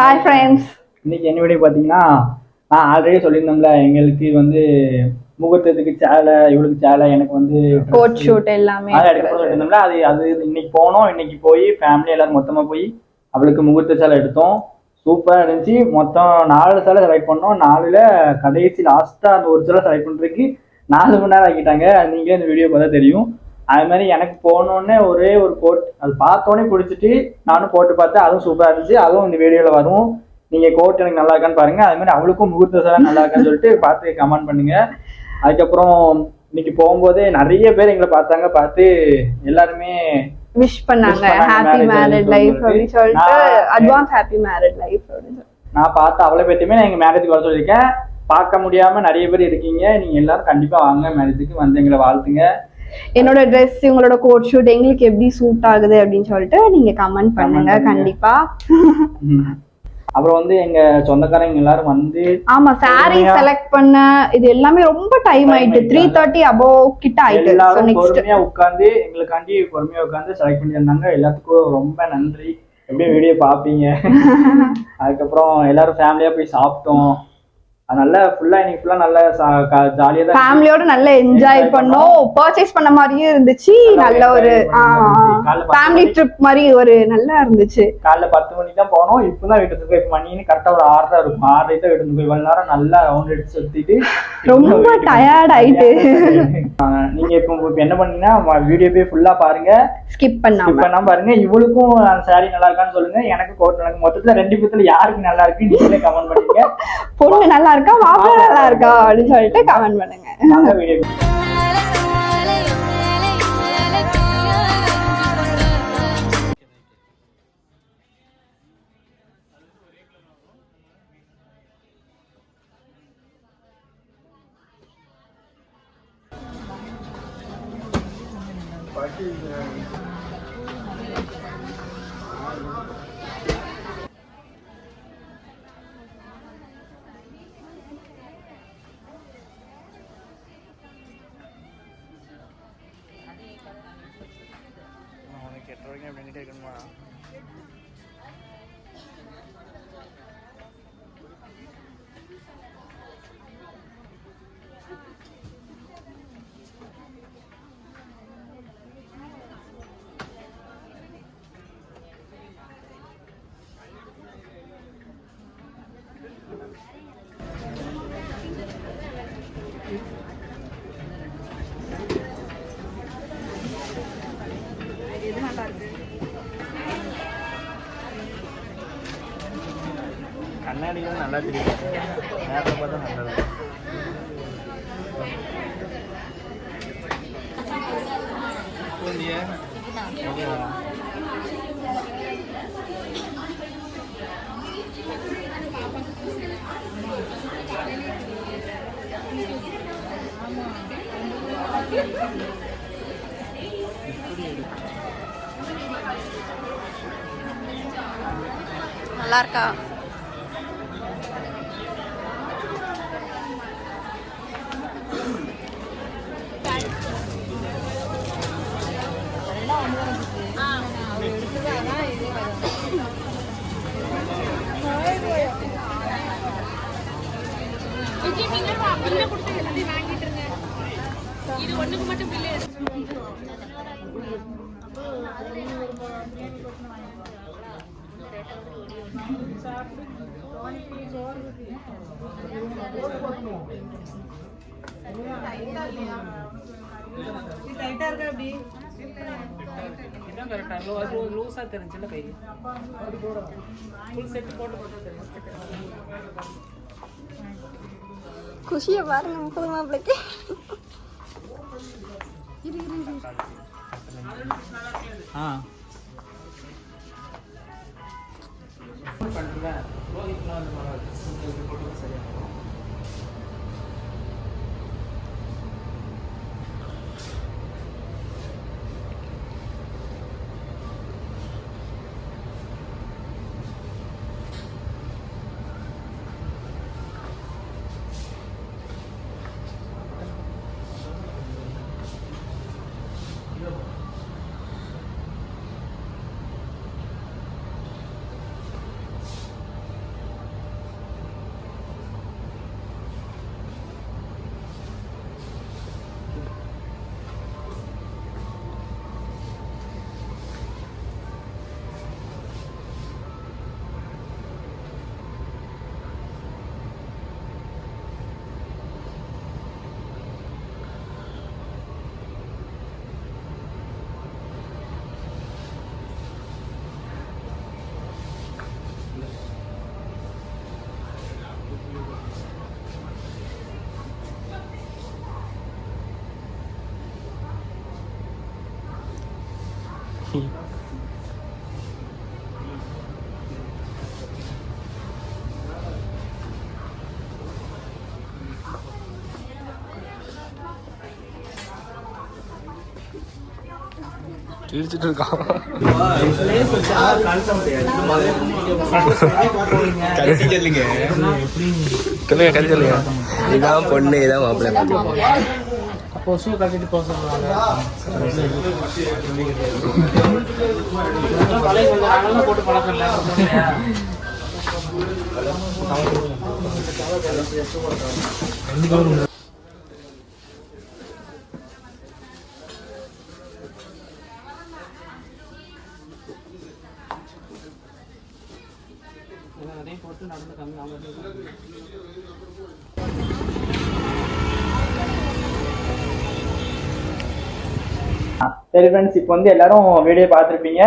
Hi friends இன்னைக்கு என்ன video பார்த்தீங்கன்னா நான் ஆல்ரெடி சொல்லியிருந்தோம்ல எங்களுக்கு வந்து முகூர்த்தத்துக்கு சேலை இவளுக்கு சேலை எனக்கு வந்து கோட் ஷூட் எல்லாமே அதை எடுக்க சொல்லியிருந்தோம்ல அது அது இன்னைக்கு போனோம் இன்னைக்கு போய் ஃபேமிலி எல்லாரும் மொத்தமாக போய் அவளுக்கு முகூர்த்த சேலை எடுத்தோம். சூப்பராக இருந்துச்சு. மொத்தம் நாலு சேலை செலக்ட் பண்ணோம். நாலுல கடைசி லாஸ்ட்டாக அந்த ஒரு சேலை செலக்ட் பண்ணுறதுக்கு நாலு மணி நேரம் ஆக்கிட்டாங்க நீங்களே இந்த வீடியோ பார்த்தா தெரியும். அது மாதிரி எனக்கு போனோடனே ஒரே ஒரு கோட் அது பார்த்தோன்னே பிடிச்சிட்டு நானும் போட்டு பார்த்தேன். அதுவும் சூப்பராக இருந்துச்சு. அதுவும் இந்த வீடியோவில் வரும். நீங்கள் கோட் எனக்கு நல்லா இருக்கான்னு பாருங்க. அது மாதிரி அவளுக்கும் முகூர்த்த சேலை நல்லா இருக்கான்னு சொல்லிட்டு பார்த்து கமெண்ட் பண்ணுங்க. அதுக்கப்புறம் இன்னைக்கு போகும்போதே நிறைய பேர் எங்களை பார்த்தாங்க. பார்த்து எல்லாருமே விஷ் பண்ணாங்க. ஹாப்பி மேரிட் லைஃப் அப்படின்னு சொல்லிட்டு. நான் அட்வான்ஸ் ஹாப்பி மேரிட் லைஃப் அப்படின்னு நான் பார்த்த அவ்வளோ பேர்த்தையுமே நான் எங்கள் மேரேஜுக்கு வர சொல்லியிருக்கேன். பார்க்க முடியாம நிறைய பேர் இருக்கீங்க. நீங்க எல்லாரும் கண்டிப்பா வாங்க. மேரேஜுக்கு வந்து எங்களை வாழ்த்துங்க. என்னோட ட்ரெஸ் உங்களோட கோட் ஷூட் எங்களுக்கு எப்படி சூட் ஆகுது அப்படின்னு சொல்லிட்டு நீங்க கமெண்ட் பண்ணுங்க. கண்டிப்பா. அப்புறம் வந்து எங்க சொந்தக்காரங்க எல்லாரும் வந்து ஆமா சாரி செலக்ட் பண்ண இது எல்லாமே ரொம்ப டைம் ஆயிட்டு. த்ரீ தேர்ட்டி அபோவ் கிட்ட ஆயிட்டு. எல்லாரும் பொறுமையா உட்காந்து எங்களுக்காண்டி பொறுமையா உட்காந்து செலக்ட் பண்ணியிருந்தாங்க. எல்லாத்துக்கும் ரொம்ப நன்றி. எப்படியும் வீடியோ பார்ப்பீங்க? அதுக்கப்புறம் எல்லாரும் ஃபேமிலியா போய் சாப்பிட்டோம். அது நல்லா ஃபுல்லா இன்னைக்கு ஃபுல்லா நல்லா ஜாலியா தான் ஃபேமிலியோட நல்லா என்ஜாய் பண்ணோம். பர்ச்சேஸ் பண்ண மாதிரியும் இருந்துச்சு. நல்லா ஒரு பண்ண ஃபேமிலி ட்ரிப் மாதிரி ஒரு நல்லா இருந்துச்சு. காலைல பத்து மணிக்கு தான் போனோம். இப்பதான் வீட்டுக்கு போய் மணின்னு கரெக்டா ஒரு ஆறு தான் இருக்கும். ஆறரை தான் வீட்டுக்கு போய் இவ்வளவு நேரம் நல்லா ரவுண்ட் அடிச்சு சுத்திட்டு ரொம்ப tired ஆயிட்டு. நீங்க இப்போ என்ன பண்ணீங்கன்னா வீடியோ போய் ஃபுல்லா பாருங்க. ஸ்கிப் பண்ணாம. என்ன பாருங்க. இவளுக்கும் அந்த saree நல்லா இருக்கான்னு சொல்லுங்க. எனக்கு கோட் எனக்கு மொத்தத்துல ரெண்டு பேத்துல யாருக்கு நல்லா இருக்கு நீங்களே கமெண்ட் பண்ணுங்க. பொண்ணு நல்லா இருக்கா? மாப்பிள்ளை நல்லா இருக்கா? அப்படின்னு சொல்லிட்டு கமெண்ட் பண்ணுங்க. நாங்க வீடியோ எட்டு வரைக்கும் அப்படின்ட்டு இருக்கணுமா நல்லா தெரியும் நேரத்தை பார்த்தா நல்லா இருக்கும் நல்லா இருக்கா? இதான் கரெக்டா அது லூஸா தெரிஞ்சுல கை ஃபுல் செட் போட்டு போட்டு தெரியும் குஷியை பாருங்க முப்பது மாப்பிளைக்கு ஆ சிரிச்சிட்டு இருக்கான் கழிச்சு சொல்லுங்க இதான் பொண்ணு இதான் மாப்பிள்ளை. அப்போ ஷூ கட்டிட்டு போக சொல்லுவாங்க. போட்டு பழக்கம் இல்லை சரி ஃப்ரெண்ட்ஸ் இப்போ வந்து எல்லாரும் வீடியோ பார்த்துருப்பீங்க.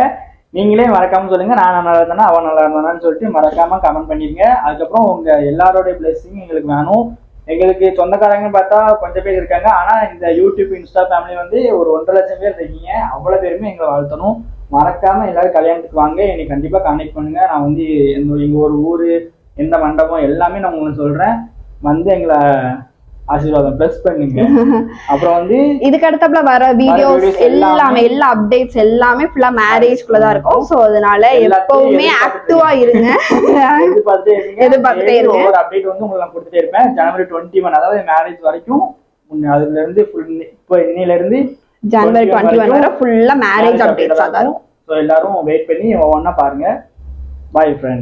நீங்களே மறக்காம சொல்லுங்க. நான் நல்லா இருந்தேனா அவன் நல்லா இருந்தானான்னு சொல்லிட்டு மறக்காம கமெண்ட் பண்ணிருங்க. அதுக்கப்புறம் உங்க எல்லாரோடைய பிளெஸிங் எங்களுக்கு வேணும். எங்களுக்கு சொந்தக்காரங்கன்னு பார்த்தா கொஞ்சம் பேர் இருக்காங்க. ஆனா இந்த யூடியூப் இன்ஸ்டா ஃபேமிலி வந்து ஒரு ஒன்றரை லட்சம் பேர் இருக்கீங்க. அவ்வளவு பேருமே எங்களை வாழ்த்தணும். மறக்காம எல்லாரும் கல்யாணத்துக்கு வாங்க. என்னை கண்டிப்பா கான்டெக்ட் பண்ணுங்க. நான் வந்து எங்க ஒரு ஊரு எந்த மண்டபம் எல்லாமே நான் உங்களுக்கு சொல்றேன். வந்து எங்களை ஆசீர்வாதம் ப்ளஸ் பண்ணுங்க. அப்புறம் வந்து இதுக்கு அடுத்தப்புல வர வீடியோஸ் எல்லாமே எல்லா அப்டேட்ஸ் எல்லாமே ஃபுல்லா மேரேஜ்குள்ள தான் இருக்கும். சோ அதனால எப்பவுமே ஆக்டிவா இருங்க. எதிர்பார்த்துட்டே இருங்க. எதிர்பார்த்துட்டே இருங்க. ஒவ்வொரு அப்டேட் வந்து உங்களுக்கு நான் கொடுத்துட்டே இருப்பேன். ஜனவரி டுவெண்ட்டி ஒன் அதாவது மேரேஜ் வரைக்கும் முன்ன அதுல இருந்து ஃபுல் இப்போ இன்னையில இருந்து ஜனவரி டுவெண்ட்டி ஒன் வரை ஃபுல்லா மேரேஜ் அப்டேட்ஸா தான் இருக்கும். ஸோ எல்லாரும் வெயிட் பண்ணி ஒவ்வொன்றா பாருங்க. பாய் ஃப்ரெண்ட்